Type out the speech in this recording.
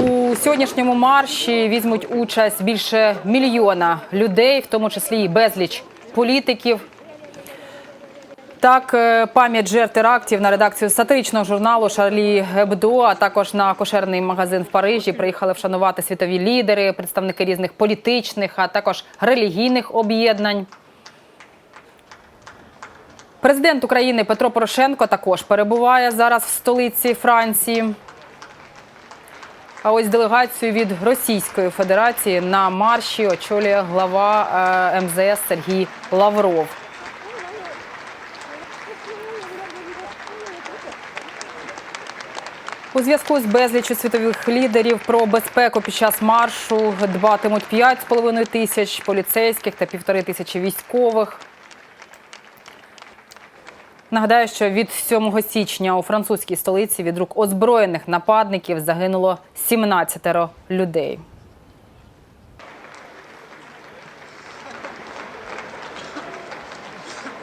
У сьогоднішньому марші візьмуть участь більше мільйона людей, в тому числі і безліч політиків. Так, е, пам'ять жертв терактів на редакцію сатиричного журналу Шарлі Гебдо, а також на кошерний магазин в Парижі приїхали вшанувати світові лідери, представники різних політичних, а також релігійних об'єднань. Президент України Петро Порошенко також перебуває зараз в столиці Франції. А ось делегацію від Російської Федерації на марші очолює глава е, МЗС Сергій Лавров. У зв'язку з безліччю світових лідерів про безпеку під час маршу дбатимуть 5,5 тисяч поліцейських та півтори тисячі військових. Нагадаю, що від 7 січня у французькій столиці від рук озброєних нападників загинуло 17 людей.